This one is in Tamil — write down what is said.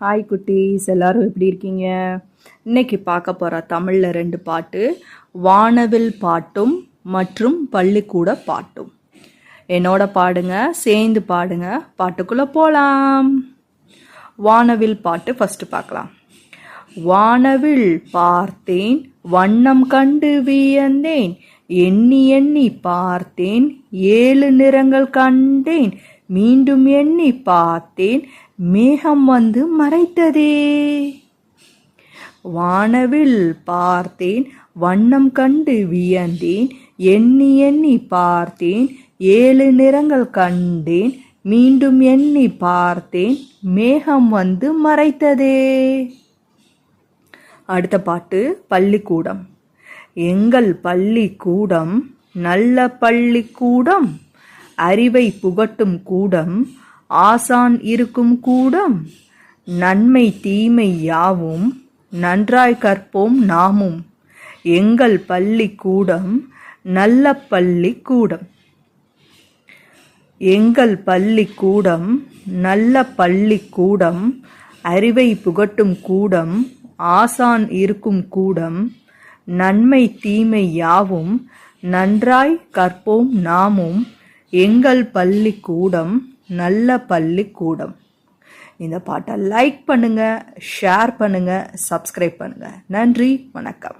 ஹாய் குட்டீஸ். எல்லாரும் எப்படி இருக்கீங்க? இன்னைக்கு பார்க்க போகிற தமிழில் ரெண்டு பாட்டு. வானவில் பாட்டும் மற்றும் பள்ளிக்கூட பாட்டும். என்னோட பாடுங்க சேர்ந்து பாடுங்க. பாட்டுக்குள்ளே போகலாம் வானவில் பாட்டு ஃபஸ்ட்டு பார்க்கலாம். வானவில் பார்த்தேன் வண்ணம் கண்டு வியந்தேன். எண்ணி எண்ணி பார்த்தேன் ஏழு நிறங்கள் கண்டேன். மீண்டும் எண்ணி பார்த்தேன். மேகம் வந்து மறைத்ததே. வானவில் பார்த்தேன். வண்ணம் கண்டு வியந்தேன். எண்ணி எண்ணி பார்த்தேன். ஏழு நிறங்கள் கண்டேன். மீண்டும் எண்ணி பார்த்தேன். மேகம் வந்து மறைத்ததே. அடுத்த பாட்டு பள்ளிக்கூடம். எங்கள் பள்ளிக்கூடம் நல்ல பள்ளிக்கூடம். அறிவை புகட்டும் கூடம் ஆசான் இருக்கும் கூடம். நன்மை தீமை யாவும் நன்றாய் கற்போம் நாமும். எங்கள் பள்ளிக்கூடம் நல்ல பள்ளி கூடம். எங்கள் பள்ளிக்கூடம் நல்ல பள்ளிக்கூடம் அறிவை புகட்டும் கூடம் ஆசான் இருக்கும் கூடம். நன்மை தீமை யாவும் நன்றாய் கற்போம் நாமும். எங்கள் பள்ளிக்கூடம் நல்ல பள்ளிக்கூடம். இந்த பாட்டை லைக் பண்ணுங்கள் ஷேர் பண்ணுங்கள் சப்ஸ்கிரைப் பண்ணுங்கள் நன்றி வணக்கம்.